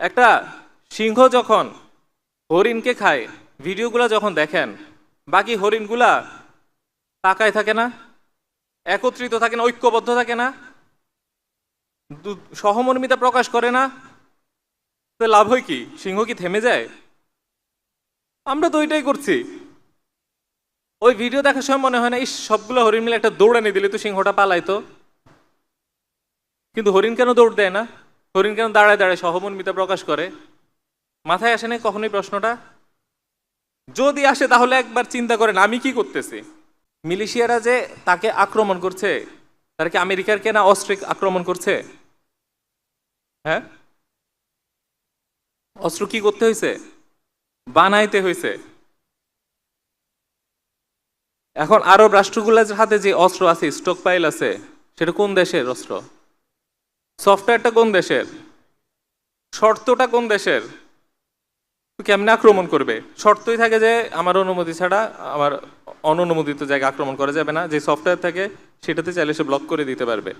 একটা সিংহ যখন হরিণকে খায়, ভিডিওগুলো যখন দেখেন, বাকি হরিণগুলা তাকায় থাকে না, একত্রিত থাকে না, ঐক্যবদ্ধ থাকে না সহমর্মিতা প্রকাশ করে না, তো লাভ হয় কি? সিংহ কি থেমে যায়? আমরা তো ওইটাই করছি। ওই ভিডিও দেখার সময় মনে হয় না, ইস, সবগুলো হরিণ মিলে একটা দৌড়ানি দিলে তো সিংহটা পালাইতো। কিন্তু হরিণ কেন দৌড় দেয় না? হরিণ কেন দাঁড়ায় দাঁড়ায় সহমর্মিতা প্রকাশ করে? মাথায় আসে না কখনোই প্রশ্নটা? যদি আসে তাহলে একবার চিন্তা করেন, আমি কি করতেছি? মিলিশিয়ারা যে তাকে আক্রমণ করছে, তারা কি আমেরিকার কেনা অস্ত্রে আক্রমণ করছে? হ্যাঁ? অস্ত্র কি করতে হয়েছে? বানাইতে হয়েছে। এখন আরব রাষ্ট্রগুলোর হাতে যে অস্ত্র আছে স্টক পাইল আছে, সেটা কোন দেশের অস্ত্র? সফটওয়্যারটা কোন দেশের? শর্তটা কোন দেশের? কেমনে আক্রমণ করবে? শর্তই থাকে যে, আমার অনুমতি ছাড়া আমার অননুমোদিত জায়গা আক্রমণ করা যাবে না। যে সফটওয়্যার থাকে, সেটাতে চাইলে সে ব্লক করে দিতে পারবে।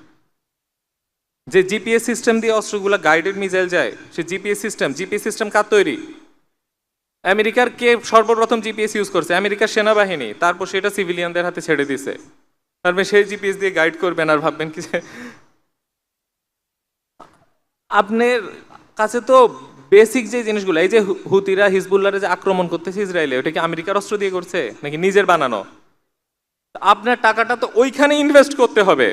যে জিপিএস সিস্টেম দিয়ে অস্ত্রগুলো গাইডেড মিসাইল যায়, সে জিপিএস সিস্টেম জিপিএস সিস্টেম কার তৈরি? আমেরিকার কে সর্বপ্রথম জিপিএস ইউজ করছে? আমেরিকার সেনাবাহিনী। তারপর সেটা সিভিলিয়ানদের হাতে ছেড়ে দিছে। তারপরে সেই জিপিএস দিয়ে গাইড করবেন আর ভাববেন কি আপনার কাছে তো বেসিক যে জিনিসগুলো, এই যে হুতিরা, হিজবুল্লাহরে যে আক্রমণ করতেছে ইসরায়েলে, ওটা কি আমেরিকার অস্ত্র দিয়ে করছে, নাকি নিজের বানানো? আপনার টাকাটা তো ওইখানে ইনভেস্ট করতে হবে।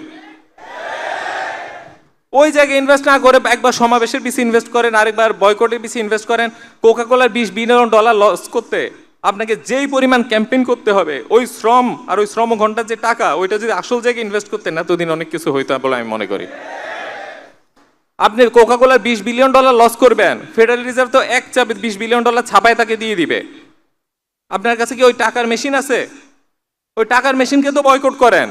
ওই জায়গায় ইনভেস্ট না করে একবার সমাবেশের পিছিয়ে ইনভেস্ট করেন, আরেকবার বয়কটের পিছিয়ে ইনভেস্ট করেন কোকা কোলার বিশ বিলিয়ন ডলার লস করতে। আপনাকে যেই পরিমাণ ক্যাম্পেইন করতে হবে, ওই শ্রম আর ওই শ্রম ঘণ্টার যে টাকা, ওইটা যদি আসল জায়গায় ইনভেস্ট করতেন না এতদিন অনেক কিছু হইতো বলে আমি মনে করি। আপনি কোকা কোলার বিশ বিলিয়ন ডলার লস করবেন। ফেডারেল রিজার্ভ তো এক চাপে বিশ বিলিয়ন ডলার ছাপায় তাকে দিয়ে দিবে। আপনার কাছে কি ওই টাকার মেশিন আছে? ওই টাকার মেশিনকে তো বয়কট করেন।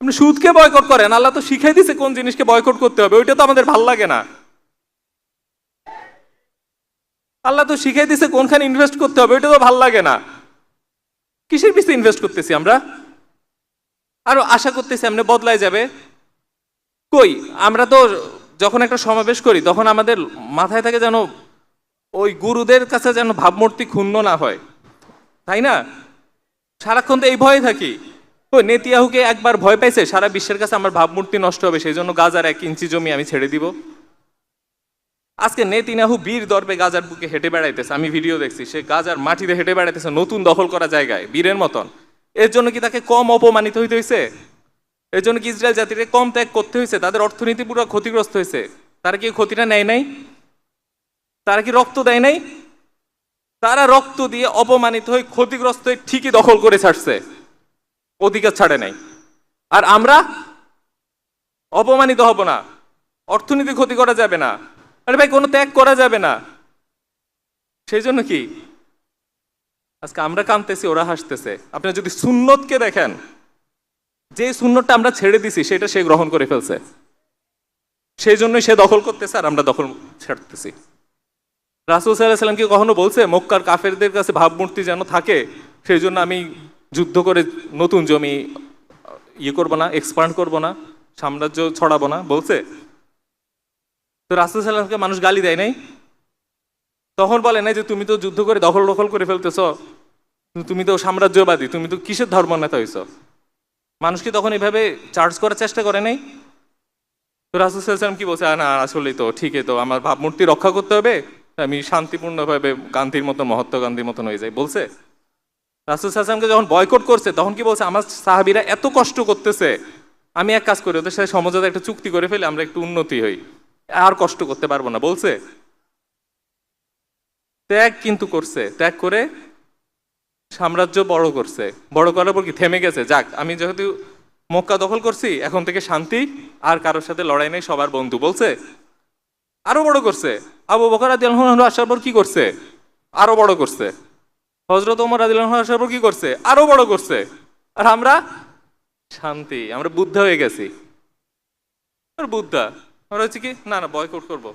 আপনি সুদকে বয়কট করেন। আল্লাহ তো শিখাই দিছে কোন জিনিসকে বয়কট করতে হবে। ওইটা তো আমাদের ভালো লাগে না। আল্লাহ তো শিখাই দিছে কোনখানে ইনভেস্ট করতে হবে। ওইটা তো ভালো লাগে না। কিসের পিছনে ইনভেস্ট করতেছি আমরা? আরও আশা করতেছি আমরা বদলায় যাবে। কই? আমরা তো যখন একটা সমাবেশ করি, তখন আমাদের মাথায় থাকে যেন ওই গুরুদের কাছে যেন ভাবমূর্তি ক্ষুণ্ণ না হয়। তাই না? সারাক্ষণ তো এই ভয়ে থাকি। ওই নেতিয়াহুকে একবার ভয় পাইছে, সারা বিশ্বের কাছে আমার ভাবমূর্তি নষ্ট হবে, সেই জন্য গাজার এক ইঞ্চি জমি আমি ছেড়ে দিব। আজকে নেতিনাহু বীর দর্পে গাজার বুকে হেঁটে বেড়াইতেছে, আমি ভিডিও দেখছি, সে গাজার মাটিতে হেঁটে বেড়াইতেছে নতুন দখল করা জায়গায়, বীরের মতন। এর জন্য কি তাকে কম অপমানিত হইতে হয়েছে এর জন্য কি ইসরায়েল জাতিকে কম ত্যাগ করতে হয়েছে? তাদের অর্থনীতি পুরো ক্ষতিগ্রস্ত হয়েছে। তারা কি ক্ষতিটা নেয় নাই? তারা কি রক্ত দেয় নাই? তারা রক্ত দিয়ে অপমানিত হয়ে ক্ষতিগ্রস্ত হয়ে ঠিকই দখল করে ছাড়ছে। অধিকার ছাড়ে নাই। আর আমরা অপমানিত হব না। অর্থনীতি ক্ষতি করা যাবে না। আরে ভাই, কোনো ত্যাগ করা যাবে না। সেই জন্য কি? আজকে আমরা কাঁদতেছি, ওরা হাসতেছে। আপনি যদি সুন্নতকে দেখেন যে সুন্নতটা আমরা ছেড়ে দিছি, সেটা সে গ্রহণ করে ফেলছে। সেই জন্যই সে দখল করতেছে আর আমরা দখল ছাড়তেছি। রাসুল সাল্লাহ কি কখনো বলছে, মক্কার কাফেরদের কাছে ভাবমূর্তি যেন থাকে সেই জন্য আমি যুদ্ধ করে নতুন জমি ইয়ে করব না এক্সপান্ড করব না, সাম্রাজ্য ছড়াবো না, বলছে। তো রাসুল সাল্লামকে মানুষ গালি দেয় নাই। তখন বলে নাই যে, তুমি তো যুদ্ধ করে দখল দখল করে ফেলতেছ। তুমি তো সাম্রাজ্যবাদী, তুমি তো কিসের ধর্ম নেতা হয়েছ মানুষ কি তখন এভাবে চার্জ করার চেষ্টা করে নাই? তো রাসুল সাল্লাম কি বলছে? "আ, না আসলেই তো ঠিকই তো। আমার ভাবমূর্তি রক্ষা করতে হবে আমি শান্তিপূর্ণভাবে গান্ধীর মতো মহাত্মা গান্ধীর মতন হয়ে যাই। বলছে? রাসুল সাল্লামকে যখন বয়কট করছে তখন কি বলছে? আমার সাহাবিরা এত কষ্ট করতেছে আমি এক কাজ করি ওদের সাথে সমঝোতা একটা চুক্তি করে ফেলে আমরা একটু উন্নতি হই। আর কষ্ট করতে পারব না। বলছে? ত্যাগ কিন্তু করছে। ত্যাগ করে সাম্রাজ্য বড় করছে। বড় করার পর কি থেমে গেছে? যাক, আমি যেহেতু মক্কা দখল করছি, এখন থেকে শান্তি, আর কারোর সাথে লড়াই নেই, সবার বন্ধু বলছে। আরও বড় করছে। আবু বকর আদি আসার পর কি করছে? আরও বড় করছে। হজরত ওমর আদিল আসার পর কি করছে? আরও বড় করছে। আর আমরা শান্তি, আমরা বুদ্ধা হয়ে গেছি। আর বুদ্ধা। আমরা হচ্ছে কি, না না বয়কট করব।